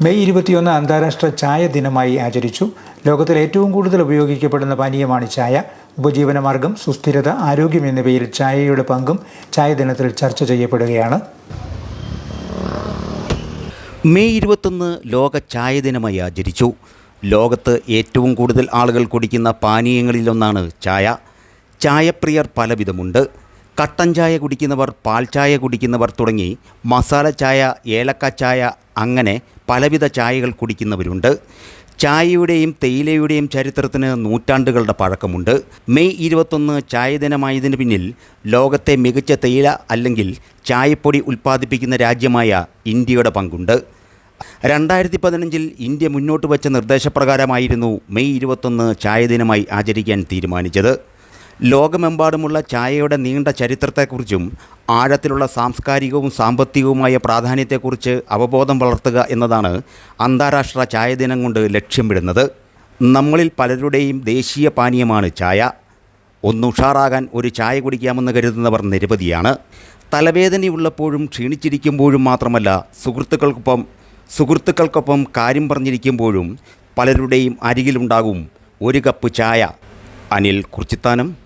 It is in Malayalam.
മെയ് ഇരുപത്തിയൊന്ന് അന്താരാഷ്ട്ര ചായ ദിനമായി ആചരിച്ചു. ലോകത്തിൽ ഏറ്റവും കൂടുതൽ ഉപയോഗിക്കപ്പെടുന്ന പാനീയമാണ് ചായ. ഉപജീവനമാർഗം സുസ്ഥിരത ആരോഗ്യം എന്നിവയിൽ ചായയുടെ പങ്കും ചായ ദിനത്തിൽ ചർച്ച ചെയ്യപ്പെടുകയാണ്. മെയ് ഇരുപത്തൊന്ന് ലോക ചായ ദിനമായി ആചരിച്ചു. ലോകത്ത് ഏറ്റവും കൂടുതൽ ആളുകൾ കുടിക്കുന്ന പാനീയങ്ങളിലൊന്നാണ് ചായ. ചായപ്രിയർ പലവിധമുണ്ട്. കട്ടൻ ചായ കുടിക്കുന്നവർ പാൽ ചായ കുടിക്കുന്നവർ തുടങ്ങി മസാല ചായ ഏലക്ക ചായ അങ്ങനെ പലവിധ ചായകൾ കുടിക്കുന്നവരുണ്ട്. ചായയുടെയും തേയിലയുടെയും ചരിത്രത്തിന് നൂറ്റാണ്ടുകളുടെ പഴക്കമുണ്ട്. മെയ് ഇരുപത്തൊന്ന് ചായ ദിനമായതിന് പിന്നിൽ ലോകത്തെ മികച്ച തേയില അല്ലെങ്കിൽ ചായപ്പൊടി ഉൽപ്പാദിപ്പിക്കുന്ന രാജ്യമായ ഇന്ത്യയുടെ പങ്കുണ്ട്. രണ്ടായിരത്തി പതിനഞ്ചിൽ ഇന്ത്യ മുന്നോട്ട് വച്ച നിർദ്ദേശപ്രകാരമായിരുന്നു മെയ് ഇരുപത്തൊന്ന് ചായ ദിനമായി ആചരിക്കാൻ തീരുമാനിച്ചത്. ലോകമെമ്പാടുമുള്ള ചായയുടെ നീണ്ട ചരിത്രത്തെക്കുറിച്ചും ആഴത്തിലുള്ള സാംസ്കാരികവും സാമ്പത്തികവുമായ പ്രാധാന്യത്തെക്കുറിച്ച് അവബോധം വളർത്തുക എന്നതാണ് അന്താരാഷ്ട്ര ചായ ദിനം കൊണ്ട് ലക്ഷ്യമിടുന്നത്. നമ്മളിൽ പലരുടെയും ദേശീയ പാനീയമാണ് ചായ ഒന്ന് ഒന്നുഷാറാകാൻ ഒരു ചായ കുടിക്കാമെന്ന് കരുതുന്നവർ നിരവധിയാണ്. തലവേദനയുള്ളപ്പോഴും ക്ഷീണിച്ചിരിക്കുമ്പോഴും മാത്രമല്ല സുഹൃത്തുക്കൾക്കൊപ്പം സുഹൃത്തുക്കൾക്കൊപ്പം കാര്യം പറഞ്ഞിരിക്കുമ്പോഴും പലരുടെയും അരികിലുണ്ടാകും ഒരു കപ്പ് ചായ Anil Kurichithanam